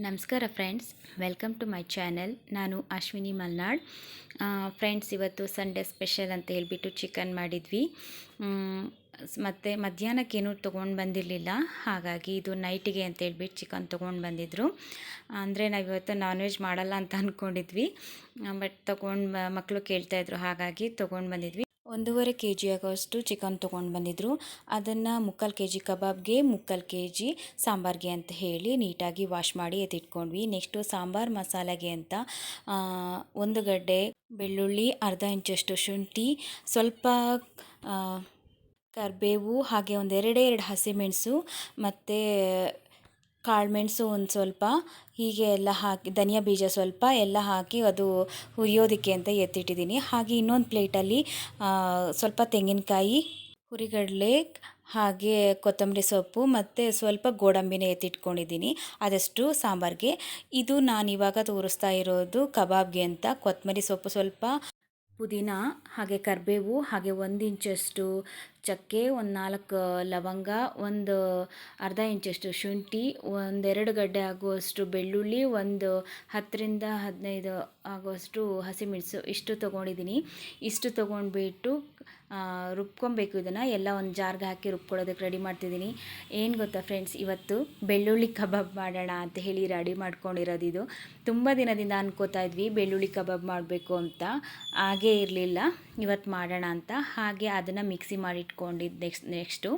ನಮಸ್ಕಾರ friends welcome to my channel ನಾನು Ashwini Malnad. Friends ಇವತ್ತು ಸಂಡೇ ಸ್ಪೆಷಲ್ ಅಂತ ಹೇಳಿಬಿಟ್ಟು ಚಿಕನ್ ಮಾಡಿದ್ವಿ. ಮತ್ತು ಮಧ್ಯಾಹ್ನಕ್ಕೇನೂ ತೊಗೊಂಡು ಬಂದಿರಲಿಲ್ಲ. ಹಾಗಾಗಿ ಇದು ನೈಟಿಗೆ ಅಂತ ಹೇಳಿಬಿಟ್ಟು ಚಿಕನ್ ತೊಗೊಂಡು ಬಂದಿದ್ದರು ಅಂದರೆ ನಾವು ಇವತ್ತು ನಾನ್ ವೆಜ್ ಮಾಡಲ್ಲ ಅಂತ ಅಂದ್ಕೊಂಡಿದ್ವಿ ಬಟ್ ತೊಗೊಂಡು ಮಕ್ಕಳು ಕೇಳ್ತಾಯಿದ್ರು ಹಾಗಾಗಿ ತೊಗೊಂಡು ಬಂದಿದ್ವಿ. ಒಂದೂವರೆ ಕೆ ಜಿ ಆಗೋಷ್ಟು ಚಿಕನ್ ತೊಗೊಂಡು ಬಂದಿದ್ದರು ಅದನ್ನು ಮುಕ್ಕಾಲು ಕೆ ಜಿ ಕಬಾಬ್ಗೆ, ಮುಕ್ಕಾಲು ಕೆ ಜಿ ಸಾಂಬಾರಿಗೆ ಅಂತ ಹೇಳಿ ನೀಟಾಗಿ ವಾಶ್ ಮಾಡಿ ಎತ್ತಿಟ್ಕೊಂಡ್ವಿ. ನೆಕ್ಸ್ಟು ಸಾಂಬಾರು ಮಸಾಲೆಗೆ ಅಂತ ಒಂದು ಗಡ್ಡೆ ಬೆಳ್ಳುಳ್ಳಿ, ಅರ್ಧ ಇಂಚಷ್ಟು ಶುಂಠಿ, ಸ್ವಲ್ಪ ಕರಿಬೇವು, ಹಾಗೆ ಒಂದೆರಡೇ ಎರಡು ಹಸಿಮೆಣಸು ಮತ್ತು ಕಾಳುಮೆಣಸು ಒಂದು ಸ್ವಲ್ಪ, ಹೀಗೆ ಎಲ್ಲ ಹಾಕಿ, ಧನಿಯಾ ಬೀಜ ಸ್ವಲ್ಪ ಎಲ್ಲ ಹಾಕಿ ಅದು ಹುರಿಯೋದಕ್ಕೆ ಅಂತ ಎತ್ತಿಟ್ಟಿದ್ದೀನಿ. ಹಾಗೆ ಇನ್ನೊಂದು ಪ್ಲೇಟಲ್ಲಿ ಸ್ವಲ್ಪ ತೆಂಗಿನಕಾಯಿ, ಹುರಿಗಡಲೆ, ಹಾಗೆ ಕೊತ್ತಂಬರಿ ಸೊಪ್ಪು ಮತ್ತು ಸ್ವಲ್ಪ ಗೋಡಂಬಿನ ಎತ್ತಿಟ್ಕೊಂಡಿದ್ದೀನಿ. ಅದಷ್ಟು ಸಾಂಬಾರಿಗೆ. ಇದು ನಾನು ಇವಾಗ ತೋರಿಸ್ತಾ ಇರೋದು ಕಬಾಬ್ಗೆ ಅಂತ. ಕೊತ್ತಂಬರಿ ಸೊಪ್ಪು ಸ್ವಲ್ಪ ಪುದೀನ, ಹಾಗೆ ಕರಿಬೇವು, ಹಾಗೆ ಒಂದು ಇಂಚಷ್ಟು ಚಕ್ಕೆ ಒಂದು ನಾಲ್ಕು ಲವಂಗ, ಒಂದು ಅರ್ಧ ಇಂಚಷ್ಟು ಶುಂಠಿ ಒಂದೆರಡು ಗಡ್ಡೆ ಆಗುವಷ್ಟು ಬೆಳ್ಳುಳ್ಳಿ, ಒಂದು ಹತ್ತರಿಂದ ಹದಿನೈದು ಆಗುವಷ್ಟು ಹಸಿಮೆಣಸು ಇಷ್ಟು ತೊಗೊಂಡಿದ್ದೀನಿ. ಇಷ್ಟು ತೊಗೊಂಡ್ಬಿಟ್ಟು ರುಬ್ಕೊಬೇಕು ಇದನ್ನು. ಎಲ್ಲ ಒಂದು ಜಾರ್ಗೆ ಹಾಕಿ ರುಬ್ಕೊಳ್ಳೋದಕ್ಕೆ ರೆಡಿ ಮಾಡ್ತಿದ್ದೀನಿ. ಏನು ಗೊತ್ತಾ ಫ್ರೆಂಡ್ಸ್ ಇವತ್ತು ಬೆಳ್ಳುಳ್ಳಿ ಕಬಾಬ್ ಮಾಡೋಣ ಅಂತ ಹೇಳಿ ರೆಡಿ ಮಾಡ್ಕೊಂಡಿರೋದು ಇದು. ತುಂಬ ದಿನದಿಂದ ಅನ್ಕೋತಾ ಇದ್ವಿ ಬೆಳ್ಳುಳ್ಳಿ ಕಬಾಬ್ ಮಾಡಬೇಕು ಅಂತ. ಹಾಗೇ ಇರಲಿಲ್ಲ. ಇವತ್ತು ಮಾಡೋಣ ಅಂತ. ಹಾಗೆ ಅದನ್ನು ಮಿಕ್ಸಿ ಮಾಡಿ ಇಟ್ಕೊಂಡಿದ್ದು ನೆಕ್ಸ್ಟ್, ನೆಕ್ಸ್ಟು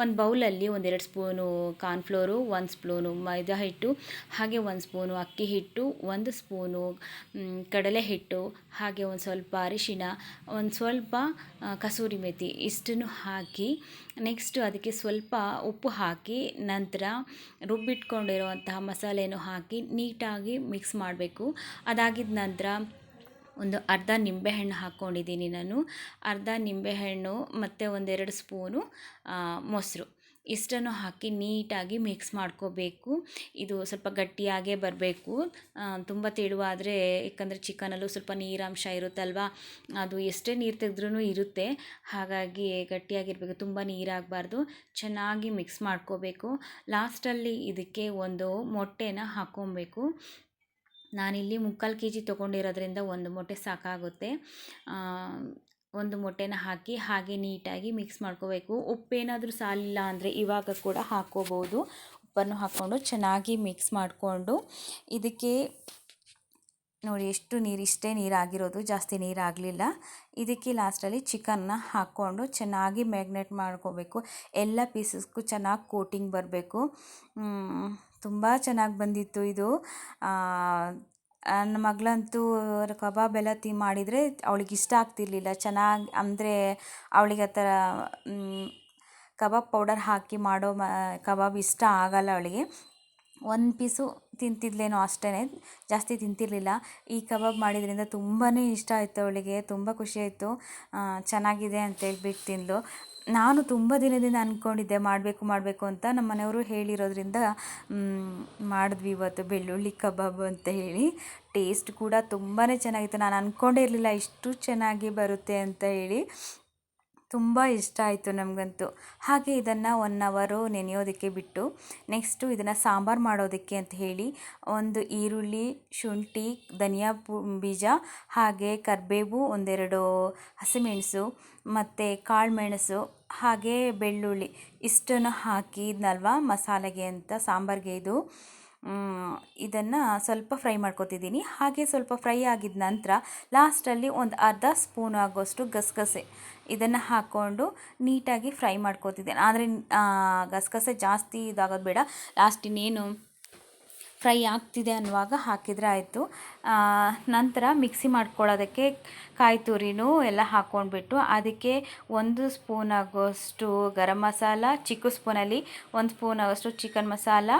ಒಂದು ಬೌಲಲ್ಲಿ ಒಂದೆರಡು ಸ್ಪೂನು ಕಾರ್ನ್ಫ್ಲೋರು ಒಂದು ಸ್ಪೂನು ಮೈದಾ ಹಿಟ್ಟು, ಹಾಗೆ ಒಂದು ಸ್ಪೂನು ಅಕ್ಕಿ ಹಿಟ್ಟು, ಒಂದು ಸ್ಪೂನು ಕಡಲೆ ಹಿಟ್ಟು, ಹಾಗೆ ಒಂದು ಸ್ವಲ್ಪ ಅರಿಶಿಣ, ಒಂದು ಸ್ವಲ್ಪ ಕಸೂರಿ ಮೆಥಿ ಇಷ್ಟನ್ನು ಹಾಕಿ ನೆಕ್ಸ್ಟು ಅದಕ್ಕೆ ಸ್ವಲ್ಪ ಉಪ್ಪು ಹಾಕಿ ನಂತರ ರುಬ್ಬಿಟ್ಕೊಂಡಿರುವಂತಹ ಮಸಾಲೆಯನ್ನು ಹಾಕಿ ನೀಟಾಗಿ ಮಿಕ್ಸ್ ಮಾಡಬೇಕು. ಅದಾಗಿದ ನಂತರ ಒಂದು ಅರ್ಧ ನಿಂಬೆಹಣ್ಣು ಹಾಕ್ಕೊಂಡಿದ್ದೀನಿ ನಾನು. ಅರ್ಧ ನಿಂಬೆಹಣ್ಣು ಮತ್ತು ಒಂದೆರಡು ಸ್ಪೂನು ಮೊಸರು. ಇಷ್ಟನ್ನು ಹಾಕಿ ನೀಟಾಗಿ ಮಿಕ್ಸ್ ಮಾಡ್ಕೋಬೇಕು. ಇದು ಸ್ವಲ್ಪ ಗಟ್ಟಿಯಾಗೇ ಬರಬೇಕು. ತುಂಬ ತೆಳುವಾದರೆ ಯಾಕಂದರೆ ಚಿಕನಲ್ಲೂ ಸ್ವಲ್ಪ ನೀರಾಂಶ ಇರುತ್ತಲ್ವ? ಅದು ಎಷ್ಟೇ ನೀರು ತೆಗೆದ್ರೂ ಇರುತ್ತೆ. ಹಾಗಾಗಿ ಗಟ್ಟಿಯಾಗಿರಬೇಕು. ತುಂಬ ನೀರಾಗಬಾರ್ದು. ಚೆನ್ನಾಗಿ ಮಿಕ್ಸ್ ಮಾಡ್ಕೋಬೇಕು. ಲಾಸ್ಟಲ್ಲಿ ಇದಕ್ಕೆ ಒಂದು ಮೊಟ್ಟೆನ ಹಾಕ್ಕೊಬೇಕು ನಾನಿಲ್ಲಿ ಮುಕ್ಕಾಲು ಕೆ ಜಿ ತೊಗೊಂಡಿರೋದ್ರಿಂದ ಒಂದು ಮೊಟ್ಟೆ ಸಾಕಾಗುತ್ತೆ. ಒಂದು ಮೊಟ್ಟೆನ ಹಾಕಿ ಹಾಗೆ ನೀಟಾಗಿ ಮಿಕ್ಸ್ ಮಾಡ್ಕೋಬೇಕು. ಉಪ್ಪೇನಾದರೂ ಸಾಲಿಲ್ಲ ಅಂದರೆ ಇವಾಗ ಕೂಡ ಹಾಕ್ಕೋಬೋದು. ಉಪ್ಪನ್ನು ಹಾಕ್ಕೊಂಡು ಚೆನ್ನಾಗಿ ಮಿಕ್ಸ್ ಮಾಡಿಕೊಂಡು ಇದಕ್ಕೆ ನೋಡಿ ಎಷ್ಟು ನೀರು, ಇಷ್ಟೇ ನೀರಾಗಿರೋದು, ಜಾಸ್ತಿ ನೀರಾಗಲಿಲ್ಲ. ಇದಕ್ಕೆ ಲಾಸ್ಟಲ್ಲಿ ಚಿಕನ್ನ ಹಾಕ್ಕೊಂಡು ಚೆನ್ನಾಗಿ ಮ್ಯಾಗ್ನೆಟ್ ಮಾಡ್ಕೋಬೇಕು. ಎಲ್ಲ ಪೀಸಸ್ಗೂ ಚೆನ್ನಾಗಿ ಕೋಟಿಂಗ್ ಬರಬೇಕು. ತುಂಬ ಚೆನ್ನಾಗಿ ಬಂದಿತ್ತು ಇದು. ನನ್ನ ಮಗಳಂತೂ ಕಬಾಬ್ ಎಲ್ಲ ತಿ ಮಾಡಿದರೆ ಅವಳಿಗೆ ಇಷ್ಟ ಆಗ್ತಿರ್ಲಿಲ್ಲ. ಚೆನ್ನಾಗಿ ಅಂದರೆ ಅವಳಿಗೆ ಆ ಥರ ಕಬಾಬ್ ಪೌಡರ್ ಹಾಕಿ ಮಾಡೋ ಕಬಾಬ್ ಇಷ್ಟ ಆಗಲ್ಲ ಅವಳಿಗೆ. ಒಂದು ಪೀಸು ತಿಂತಿದ್ಲೇನೋ ಅಷ್ಟೇ ಜಾಸ್ತಿ ತಿಂತಿರಲಿಲ್ಲ. ಈ ಕಬಾಬ್ ಮಾಡಿದ್ರಿಂದ ತುಂಬಾ ಇಷ್ಟ ಆಯಿತು ಅವಳಿಗೆ, ತುಂಬ ಖುಷಿಯಾಯಿತು ಚೆನ್ನಾಗಿದೆ ಅಂತ ಹೇಳ್ಬಿಟ್ಟು ತಿಂದಳು ನಾನು ತುಂಬ ದಿನದಿಂದ ಅಂದ್ಕೊಂಡಿದ್ದೆ ಮಾಡಬೇಕು ಮಾಡಬೇಕು ಅಂತ ನಮ್ಮ ಮನೆಯವರು ಹೇಳಿರೋದ್ರಿಂದ ಮಾಡಿದ್ವಿ ಇವತ್ತು ಬೆಳ್ಳುಳ್ಳಿ ಕಬಾಬ್ ಅಂತ ಹೇಳಿ. ಟೇಸ್ಟ್ ಕೂಡ ತುಂಬಾ ಚೆನ್ನಾಗಿತ್ತು. ನಾನು ಅಂದ್ಕೊಂಡೇ ಇರಲಿಲ್ಲ ಇಷ್ಟು ಚೆನ್ನಾಗಿ ಬರುತ್ತೆ ಅಂತ ಹೇಳಿ. ತುಂಬ ಇಷ್ಟ ಆಯಿತು ನಮಗಂತೂ. ಹಾಗೆ ಇದನ್ನು ಒನ್ ಅವರು ನೆನೆಯೋದಕ್ಕೆ ಬಿಟ್ಟು ನೆಕ್ಸ್ಟು ಇದನ್ನು ಸಾಂಬಾರು ಮಾಡೋದಕ್ಕೆ ಅಂತ ಹೇಳಿ ಒಂದು ಈರುಳ್ಳಿ, ಶುಂಠಿ, ಧನಿಯಾ ಬೀಜ ಹಾಗೆ ಕರಿಬೇವು ಒಂದೆರಡು ಹಸಿಮೆಣಸು ಮತ್ತು ಕಾಳುಮೆಣಸು ಹಾಗೆ ಬೆಳ್ಳುಳ್ಳಿ ಇಷ್ಟನ್ನು ಹಾಕಿದ್ನಲ್ವ ಮಸಾಲೆಗೆ ಅಂತ ಸಾಂಬಾರಿಗೆ ಇದು. ಇದನ್ನು ಸ್ವಲ್ಪ ಫ್ರೈ ಮಾಡ್ಕೊತಿದ್ದೀನಿ. ಹಾಗೆ ಸ್ವಲ್ಪ ಫ್ರೈ ಆಗಿದ ನಂತರ ಲಾಸ್ಟಲ್ಲಿ ಒಂದು ಅರ್ಧ ಸ್ಪೂನ್ ಆಗೋಷ್ಟು ಗಸಗಸೆ ಇದನ್ನು ಹಾಕ್ಕೊಂಡು ನೀಟಾಗಿ ಫ್ರೈ ಮಾಡ್ಕೊತಿದ್ದೇನೆ. ಆದರೆ ಗಸಗಸೆ ಜಾಸ್ತಿ ಇದಾಗೋದು ಬೇಡ. ಲಾಸ್ಟ್ ಇನ್ನೇನು ಫ್ರೈ ಆಗ್ತಿದೆ ಅನ್ನುವಾಗ ಹಾಕಿದರೆ ಆಯಿತು. ನಂತರ ಮಿಕ್ಸಿ ಮಾಡ್ಕೊಳ್ಳೋದಕ್ಕೆ ಕಾಯಿ ತುರಿನೂ ಎಲ್ಲ ಹಾಕ್ಕೊಂಡ್ಬಿಟ್ಟು ಅದಕ್ಕೆ ಒಂದು ಸ್ಪೂನ್ ಆಗೋಷ್ಟು ಗರಂ ಮಸಾಲ, ಚಿಕ್ಕ ಸ್ಪೂನಲ್ಲಿ ಒಂದು ಸ್ಪೂನ್ ಆಗೋಷ್ಟು ಚಿಕನ್ ಮಸಾಲ,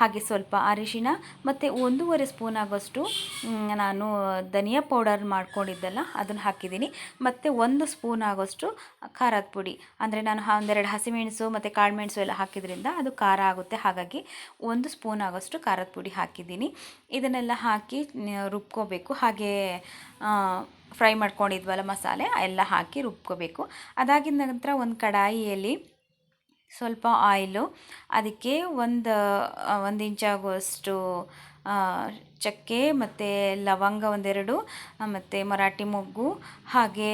ಹಾಗೆ ಸ್ವಲ್ಪ ಅರಿಶಿನ ಮತ್ತು ಒಂದೂವರೆ ಸ್ಪೂನ್ ಆಗೋಷ್ಟು ನಾನು ಧನಿಯಾ ಪೌಡರ್ ಮಾಡ್ಕೊಂಡಿದ್ದಲ್ಲ, ಅದನ್ನು ಹಾಕಿದ್ದೀನಿ. ಮತ್ತು ಒಂದು ಸ್ಪೂನ್ ಆಗೋಷ್ಟು ಖಾರದ ಪುಡಿ. ಅಂದರೆ ನಾನು ಒಂದೆರಡು ಹಸಿಮೆಣಸು ಮತ್ತು ಕಾಳುಮೆಣಸು ಎಲ್ಲ ಹಾಕಿದ್ರಿಂದ ಅದು ಖಾರ ಆಗುತ್ತೆ. ಹಾಗಾಗಿ ಒಂದು ಸ್ಪೂನ್ ಆಗೋಷ್ಟು ಖಾರದ ಪುಡಿ ಹಾಕಿದ್ದೀನಿ. ಇದನ್ನೆಲ್ಲ ಹಾಕಿ ರುಬ್ಕೋಬೇಕು. ಹಾಗೆ ಫ್ರೈ ಮಾಡ್ಕೊಂಡಿದ್ವಲ್ಲ ಮಸಾಲೆ ಎಲ್ಲ ಹಾಕಿ ರುಬ್ಕೋಬೇಕು. ಅದಾಗಿದ ನಂತರ ಒಂದು ಕಡಾಯಿಯಲ್ಲಿ ಸ್ವಲ್ಪ ಆಯಿಲು, ಅದಕ್ಕೆ ಒಂದು ಒಂದು ಇಂಚಾಗುವಷ್ಟು ಚಕ್ಕೆ ಮತ್ತು ಲವಂಗ ಒಂದೆರಡು ಮತ್ತು ಮರಾಠಿ ಮೊಗ್ಗು, ಹಾಗೆ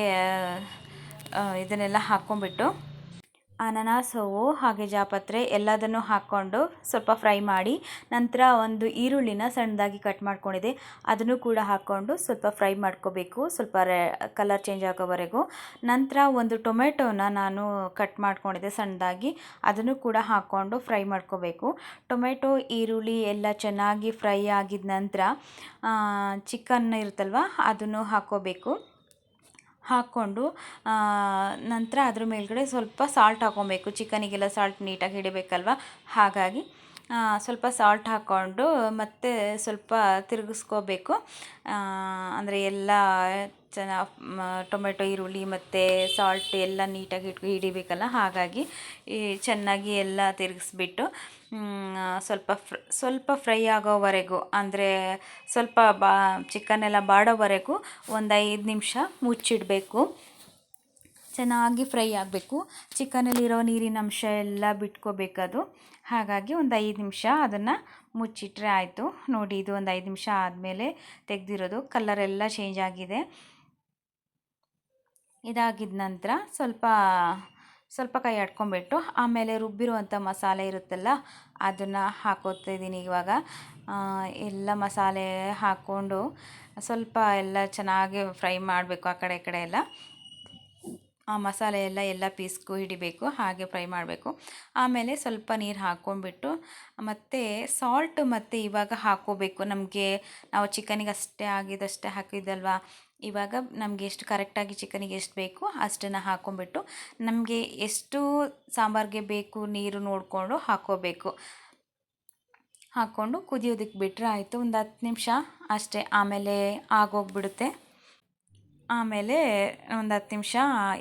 ಇದನ್ನೆಲ್ಲ ಹಾಕ್ಕೊಂಬಿಟ್ಟು ಅನಾನಸ್ ಹೂವು ಹಾಗೆ ಜಾಪತ್ರೆ ಎಲ್ಲದನ್ನು ಹಾಕ್ಕೊಂಡು ಸ್ವಲ್ಪ ಫ್ರೈ ಮಾಡಿ ನಂತರ ಒಂದು ಈರುಳ್ಳಿನ ಸಣ್ಣದಾಗಿ ಕಟ್ ಮಾಡ್ಕೊಂಡಿದೆ. ಅದನ್ನು ಕೂಡ ಹಾಕ್ಕೊಂಡು ಸ್ವಲ್ಪ ಫ್ರೈ ಮಾಡ್ಕೋಬೇಕು. ಸ್ವಲ್ಪ ಕಲರ್ ಚೇಂಜ್ ಆಗೋವರೆಗೂ. ನಂತರ ಒಂದು ಟೊಮೆಟೊನ ನಾನು ಕಟ್ ಮಾಡ್ಕೊಂಡಿದ್ದೆ ಸಣ್ಣದಾಗಿ. ಅದನ್ನು ಕೂಡ ಹಾಕ್ಕೊಂಡು ಫ್ರೈ ಮಾಡ್ಕೋಬೇಕು. ಟೊಮೆಟೊ, ಈರುಳ್ಳಿ ಎಲ್ಲ ಚೆನ್ನಾಗಿ ಫ್ರೈ ಆಗಿದ ನಂತರ ಚಿಕನ್ ಇರುತ್ತಲ್ವ, ಅದನ್ನು ಹಾಕ್ಕೋಬೇಕು. ಹಾಕ್ಕೊಂಡು ನಂತರ ಅದ್ರ ಮೇಲ್ಗಡೆ ಸ್ವಲ್ಪ ಸಾಲ್ಟ್ ಹಾಕ್ಕೊಬೇಕು. ಚಿಕನಿಗೆಲ್ಲ ಸಾಲ್ಟ್ ನೀಟಾಗಿ ಹಿಡಿಬೇಕಲ್ವ? ಹಾಗಾಗಿ ಸ್ವಲ್ಪ ಸಾಲ್ಟ್ ಹಾಕ್ಕೊಂಡು ಮತ್ತೆ ಸ್ವಲ್ಪ ತಿರುಗಿಸ್ಕೋಬೇಕು. ಅಂದರೆ ಎಲ್ಲ ಚೆನ್ನಾಗಿ ಟೊಮೆಟೊ, ಈರುಳ್ಳಿ ಮತ್ತು ಸಾಲ್ಟ್ ಎಲ್ಲ ನೀಟಾಗಿ ಇಟ್ಕೊ, ಹಿಡಿಬೇಕಲ್ಲ? ಹಾಗಾಗಿ ಈ ಚೆನ್ನಾಗಿ ಎಲ್ಲ ತಿರುಗಿಸ್ಬಿಟ್ಟು ಸ್ವಲ್ಪ ಫ್ರ, ಸ್ವಲ್ಪ ಫ್ರೈ ಆಗೋವರೆಗೂ, ಅಂದರೆ ಸ್ವಲ್ಪ ಬಾ ಚಿಕನ್ ಎಲ್ಲ ಬಾಡೋವರೆಗೂ ಒಂದು ಐದು ನಿಮಿಷ ಮುಚ್ಚಿಡಬೇಕು. ಚೆನ್ನಾಗಿ ಫ್ರೈ ಆಗಬೇಕು. ಚಿಕನಲ್ಲಿರೋ ನೀರಿನ ಅಂಶ ಎಲ್ಲ ಬಿಟ್ಕೋಬೇಕದು. ಹಾಗಾಗಿ ಒಂದು ಐದು ನಿಮಿಷ ಅದನ್ನು ಮುಚ್ಚಿಟ್ರೆ ಆಯಿತು. ನೋಡಿ, ಇದು ಒಂದು ಐದು ನಿಮಿಷ ಆದಮೇಲೆ ತೆಗೆದಿರೋದು. ಕಲರ್ ಎಲ್ಲ ಚೇಂಜ್ ಆಗಿದೆ. ಇದಾಗಿದ ನಂತರ ಸ್ವಲ್ಪ ಸ್ವಲ್ಪ ಕೈ ಆಡ್ಕೊಂಬಿಟ್ಟು ಆಮೇಲೆ ರುಬ್ಬಿರುವಂಥ ಮಸಾಲೆ ಇರುತ್ತಲ್ಲ, ಅದನ್ನು ಹಾಕೋತಾ ಇದ್ದೀನಿ ಇವಾಗ ಎಲ್ಲ ಮಸಾಲೆ ಹಾಕ್ಕೊಂಡು ಸ್ವಲ್ಪ ಎಲ್ಲ ಚೆನ್ನಾಗಿ ಫ್ರೈ ಮಾಡಬೇಕು ಆ ಕಡೆ ಕಡೆ ಎಲ್ಲ. ಆ ಮಸಾಲೆ ಎಲ್ಲ ಎಲ್ಲ ಪೀಸ್ಗೂ ಹಿಡಿಬೇಕು, ಹಾಗೆ ಫ್ರೈ ಮಾಡಬೇಕು. ಆಮೇಲೆ ಸ್ವಲ್ಪ ನೀರು ಹಾಕ್ಕೊಂಡ್ಬಿಟ್ಟು ಮತ್ತು ಸಾಲ್ಟ್ ಮತ್ತು ಇವಾಗ ಹಾಕೋಬೇಕು. ನಮಗೆ ನಾವು ಚಿಕನಿಗೆ ಅಷ್ಟೇ ಆಗಿದ್ದಷ್ಟೇ ಹಾಕಿದ್ದಲ್ವಾ ಇವಾಗ ನಮಗೆ ಎಷ್ಟು ಕರೆಕ್ಟಾಗಿ ಚಿಕನಿಗೆ ಎಷ್ಟು ಬೇಕು ಅಷ್ಟನ್ನು ಹಾಕೊಂಡ್ಬಿಟ್ಟು ನಮಗೆ ಎಷ್ಟು ಸಾಂಬಾರಿಗೆ ಬೇಕು ನೀರು ನೋಡಿಕೊಂಡು ಹಾಕ್ಕೋಬೇಕು ಹಾಕ್ಕೊಂಡು ಕುದಿಯೋದಕ್ಕೆ ಬಿಟ್ಟರೆ ಆಯಿತು, ಒಂದು ಹತ್ತು ನಿಮಿಷ ಅಷ್ಟೇ, ಆಮೇಲೆ ಆಗೋಗ್ಬಿಡುತ್ತೆ. ಆಮೇಲೆ ಒಂದು ಹತ್ತು ನಿಮಿಷ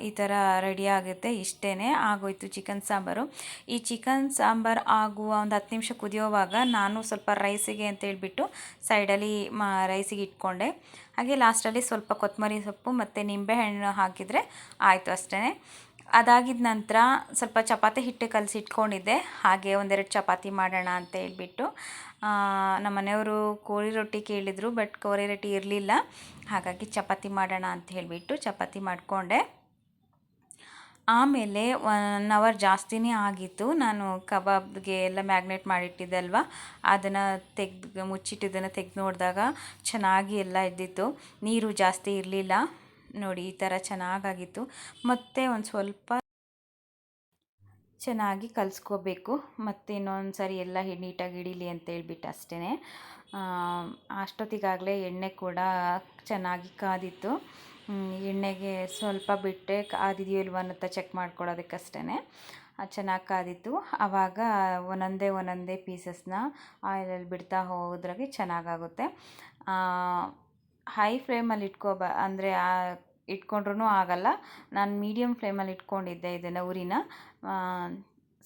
ಈ ಥರ ರೆಡಿ ಆಗುತ್ತೆ ಇಷ್ಟೇ ಆಗೋಯ್ತು ಚಿಕನ್ ಸಾಂಬಾರು. ಈ ಚಿಕನ್ ಸಾಂಬಾರು ಆಗುವ ಒಂದು ಹತ್ತು ನಿಮಿಷ ಕುದಿಯೋವಾಗ ನಾನು ಸ್ವಲ್ಪ ರೈಸಿಗೆ ಅಂತ ಹೇಳ್ಬಿಟ್ಟು ಸೈಡಲ್ಲಿ ಮಾ ರೈಸಿಗೆ ಇಟ್ಕೊಂಡೆ. ಹಾಗೆ ಲಾಸ್ಟಲ್ಲಿ ಸ್ವಲ್ಪ ಕೊತ್ತಂಬರಿ ಸೊಪ್ಪು ಮತ್ತು ನಿಂಬೆಹಣ್ಣು ಹಾಕಿದರೆ ಆಯಿತು ಅಷ್ಟೇ ಅದಾಗಿದ ನಂತರ ಸ್ವಲ್ಪ ಚಪಾತಿ ಹಿಟ್ಟು ಕಲಸಿ ಇಟ್ಕೊಂಡಿದ್ದೆ ಹಾಗೆ ಒಂದೆರಡು ಚಪಾತಿ ಮಾಡೋಣ ಅಂತ ಹೇಳ್ಬಿಟ್ಟು ನಮ್ಮ ಮನೆಯವರು ಕೋರಿ ರೊಟ್ಟಿ ಕೇಳಿದರು, ಬಟ್ ಕೋರಿ ರೊಟ್ಟಿ ಇರಲಿಲ್ಲ. ಹಾಗಾಗಿ ಚಪಾತಿ ಮಾಡೋಣ ಅಂತ ಹೇಳಿಬಿಟ್ಟು ಚಪಾತಿ ಮಾಡಿಕೊಂಡೆ. ಆಮೇಲೆ ಒನ್ ಅವರ್ ಜಾಸ್ತಿನೇ ಆಗಿತ್ತು. ನಾನು ಕಬಾಬ್ಗೆ ಎಲ್ಲ ಮ್ಯಾಗ್ನೆಟ್ ಮಾಡಿಟ್ಟಿದ್ದೆ ಅಲ್ವಾ ಅದನ್ನು ತೆಗ್ದು ಮುಚ್ಚಿಟ್ಟಿದ್ದನ್ನು ತೆಗೆದು ನೋಡಿದಾಗ ಚೆನ್ನಾಗಿ ಎಲ್ಲ ಇದ್ದಿತ್ತು. ನೀರು ಜಾಸ್ತಿ ಇರಲಿಲ್ಲ. ನೋಡಿ ಈ ಥರ ಚೆನ್ನಾಗಾಗಿತ್ತು. ಮತ್ತೆ ಒಂದು ಸ್ವಲ್ಪ ಚೆನ್ನಾಗಿ ಕಲಿಸ್ಕೋಬೇಕು. ಮತ್ತು ಇನ್ನೊಂದು ಸಾರಿ ಎಲ್ಲ ನೀಟಾಗಿ ಹಿಡೀಲಿ ಅಂತ ಹೇಳ್ಬಿಟ್ಟು ಅಷ್ಟೇ ಅಷ್ಟೊತ್ತಿಗಾಗಲೇ ಎಣ್ಣೆ ಕೂಡ ಚೆನ್ನಾಗಿ ಕಾದಿತ್ತು. ಎಣ್ಣೆಗೆ ಸ್ವಲ್ಪ ಬಿಟ್ಟೆ ಕಾದಿದೆಯೋ ಇಲ್ವೋ ಅಂತ ಚೆಕ್ ಮಾಡ್ಕೊಳ್ಳೋದಕ್ಕಷ್ಟೇ ಚೆನ್ನಾಗಿ ಕಾದಿತ್ತು. ಆವಾಗ ಒಂದೊಂದೇ ಒಂದೊಂದೇ ಪೀಸಸ್ನ ಆಯಿಲಲ್ಲಿ ಬಿಡ್ತಾ ಹೋದ್ರಾಗೆ ಚೆನ್ನಾಗಾಗುತ್ತೆ. ಹೈ ಫ್ಲೇಮಲ್ಲಿ ಇಟ್ಕೋಬ ಅಂದರೆ ಇಟ್ಕೊಂಡ್ರೂ ಆಗಲ್ಲ. ನಾನು ಮೀಡಿಯಮ್ ಫ್ಲೇಮಲ್ಲಿ ಇಟ್ಕೊಂಡಿದ್ದೆ ಇದನ್ನು ಉರಿನ. ಆ,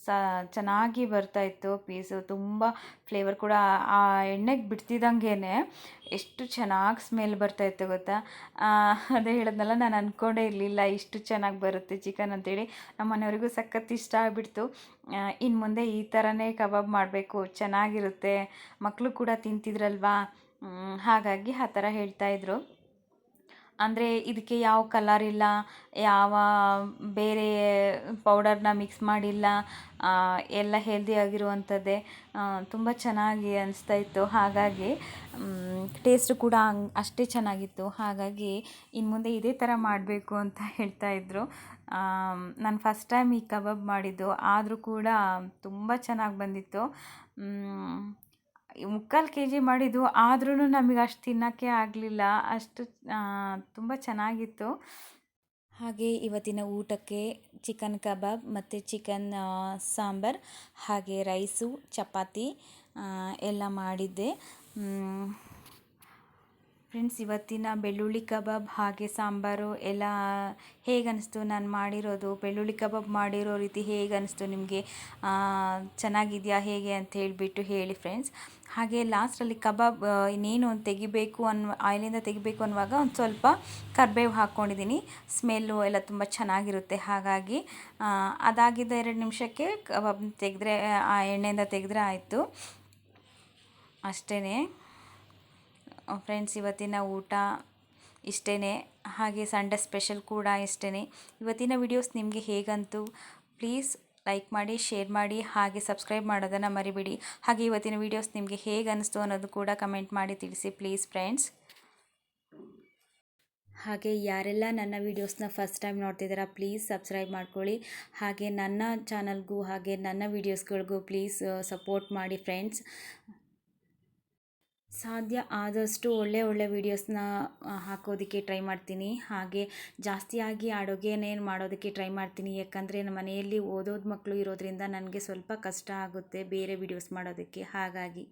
ಸ ಚೆನ್ನಾಗಿ ಬರ್ತಾಯಿತ್ತು ಪೀಸು ತುಂಬ ಫ್ಲೇವರ್ ಕೂಡ ಆ ಎಣ್ಣೆಗೆ ಬಿಡ್ತಿದ್ದಂಗೆ ಎಷ್ಟು ಚೆನ್ನಾಗಿ ಸ್ಮೆಲ್ ಬರ್ತಾಯಿತ್ತು ಗೊತ್ತಾ? ಅದೇ ಹೇಳಿದ್ನಲ್ಲ ನಾನು ಅಂದ್ಕೊಂಡೇ ಇರಲಿಲ್ಲ ಇಷ್ಟು ಚೆನ್ನಾಗಿ ಬರುತ್ತೆ ಚಿಕನ್ ಅಂತೇಳಿ. ನಮ್ಮ ಮನೆಯವ್ರಿಗೂ ಸಖತ್ ಇಷ್ಟ ಆಗಿಬಿಡ್ತು. ಇನ್ನು ಮುಂದೆ ಈ ಥರನೇ ಕಬಾಬ್ ಮಾಡಬೇಕು ಚೆನ್ನಾಗಿರುತ್ತೆ. ಮಕ್ಕಳು ಕೂಡ ತಿಂತಿದ್ರಲ್ವಾ? ಹಾಗಾಗಿ ಆ ಥರ ಹೇಳ್ತಾಯಿದ್ರು ಅಂದರೆ ಇದಕ್ಕೆ ಯಾವ ಕಲರ್ ಇಲ್ಲ, ಯಾವ ಬೇರೆ ಪೌಡರ್ನ ಮಿಕ್ಸ್ ಮಾಡಿಲ್ಲ ಎಲ್ಲ ಹೆಲ್ದಿ ಆಗಿರುವಂಥದ್ದೇ ತುಂಬ ಚೆನ್ನಾಗಿ ಅನಿಸ್ತಾ ಇತ್ತು. ಹಾಗಾಗಿ ಟೇಸ್ಟ್ ಕೂಡ ಅಷ್ಟೇ ಚೆನ್ನಾಗಿತ್ತು. ಹಾಗಾಗಿ ಇನ್ನು ಮುಂದೆ ಇದೇ ಥರ ಮಾಡಬೇಕು ಅಂತ ಹೇಳ್ತಾ ಇದ್ದರು ನಾನು ಫಸ್ಟ್ ಟೈಮ್ ಈ ಕಬಾಬ್ ಮಾಡಿದ್ದು. ಆದರೂ ಕೂಡ ತುಂಬ ಚೆನ್ನಾಗಿ ಬಂದಿತ್ತು. ಮುಕ್ಕಾಲು ಕೆ ಜಿ ಮಾಡಿದ್ದು ಆದ್ರೂ ನಮಗೆ ಅಷ್ಟು ತಿನ್ನೋಕ್ಕೆ ಆಗಲಿಲ್ಲ. ಅಷ್ಟು ತುಂಬ ಚೆನ್ನಾಗಿತ್ತು. ಹಾಗೆ ಇವತ್ತಿನ ಊಟಕ್ಕೆ ಚಿಕನ್ ಕಬಾಬ್ ಮತ್ತು ಚಿಕನ್ ಸಾಂಬಾರ್ ಹಾಗೆ ರೈಸು, ಚಪಾತಿ ಎಲ್ಲ ಮಾಡಿದ್ದೆ. ಫ್ರೆಂಡ್ಸ್ ಇವತ್ತಿನ ಬೆಳ್ಳುಳ್ಳಿ ಕಬಾಬ್ ಹಾಗೆ ಸಾಂಬಾರು ಎಲ್ಲ ಹೇಗೆ ಅನಿಸ್ತು ನಾನು ಮಾಡಿರೋದು ಬೆಳ್ಳುಳ್ಳಿ ಕಬಾಬ್ ಮಾಡಿರೋ ರೀತಿ ಹೇಗನ್ನಿಸ್ತು ನಿಮಗೆ? ಚೆನ್ನಾಗಿದೆಯಾ ಹೇಗೆ ಅಂತ ಹೇಳಿಬಿಟ್ಟು ಹೇಳಿ ಫ್ರೆಂಡ್ಸ್ ಹಾಗೆ ಲಾಸ್ಟಲ್ಲಿ ಕಬಾಬ್ ಇನ್ನೇನು ಒಂದು ತೆಗಿಬೇಕು ಅನ್ವ ಆಯಿಲಿಂದ ತೆಗಿಬೇಕು ಅನ್ನುವಾಗ ಒಂದು ಸ್ವಲ್ಪ ಕರ್ಬೇವು ಹಾಕ್ಕೊಂಡಿದ್ದೀನಿ ಸ್ಮೆಲ್ಲು ಎಲ್ಲ ತುಂಬ ಚೆನ್ನಾಗಿರುತ್ತೆ. ಹಾಗಾಗಿ ಅದಾಗಿದ್ದ ಎರಡು ನಿಮಿಷಕ್ಕೆ ಕಬಾಬ್ ತೆಗೆದ್ರೆ, ಆ, ಎಣ್ಣೆಯಿಂದ ತೆಗೆದ್ರೆ ಆಯಿತು. ಅಷ್ಟೇ ಫ್ರೆಂಡ್ಸ್, ಇವತ್ತಿನ ಊಟ ಇಷ್ಟೇ ಹಾಗೆ ಸಂಡೇ ಸ್ಪೆಷಲ್ ಕೂಡ ಇಷ್ಟೇ ಇವತ್ತಿನ ವಿಡಿಯೋಸ್ ನಿಮಗೆ ಹೇಗಂತು? ಪ್ಲೀಸ್ ಲೈಕ್ ಮಾಡಿ, ಶೇರ್ ಮಾಡಿ, ಹಾಗೆ ಸಬ್ಸ್ಕ್ರೈಬ್ ಮಾಡೋದನ್ನು ಮರಿಬೇಡಿ. ಹಾಗೆ ಇವತ್ತಿನ ವಿಡಿಯೋಸ್ ನಿಮಗೆ ಹೇಗೆ ಅನ್ನಿಸ್ತು ಅನ್ನೋದು ಕೂಡ ಕಮೆಂಟ್ ಮಾಡಿ ತಿಳಿಸಿ ಪ್ಲೀಸ್ ಫ್ರೆಂಡ್ಸ್. ಹಾಗೆ ಯಾರೆಲ್ಲ ನನ್ನ ವೀಡಿಯೋಸ್ನ ಫಸ್ಟ್ ಟೈಮ್ ನೋಡ್ತಿದ್ದೀರಾ, ಪ್ಲೀಸ್ ಸಬ್ಸ್ಕ್ರೈಬ್ ಮಾಡ್ಕೊಳ್ಳಿ. ಹಾಗೆ ನನ್ನ ಚಾನಲ್ಗೂ ಹಾಗೆ ನನ್ನ ವೀಡಿಯೋಸ್ಗಳಿಗೂ ಪ್ಲೀಸ್, ಸಪೋರ್ಟ್ ಮಾಡಿ ಫ್ರೆಂಡ್ಸ್. ಸಾಧ್ಯ ಆದಷ್ಟು ಒಳ್ಳೆ ಒಳ್ಳೆ ವೀಡಿಯೋಸ್ನ ಹಾಕೋದಕ್ಕೆ ಟ್ರೈ ಮಾಡ್ತೀನಿ. ಹಾಗೆ ಜಾಸ್ತಿಯಾಗಿ ಅಡುಗೆನೇನು ಮಾಡೋದಕ್ಕೆ ಟ್ರೈ ಮಾಡ್ತೀನಿ. ಯಾಕಂದರೆ ನಮ್ಮ ಮನೆಯಲ್ಲಿ ಓದೋದು ಮಕ್ಕಳು ಇರೋದ್ರಿಂದ ನನಗೆ ಸ್ವಲ್ಪ ಕಷ್ಟ ಆಗುತ್ತೆ ಬೇರೆ ವೀಡಿಯೋಸ್ ಮಾಡೋದಕ್ಕೆ. ಹಾಗಾಗಿ.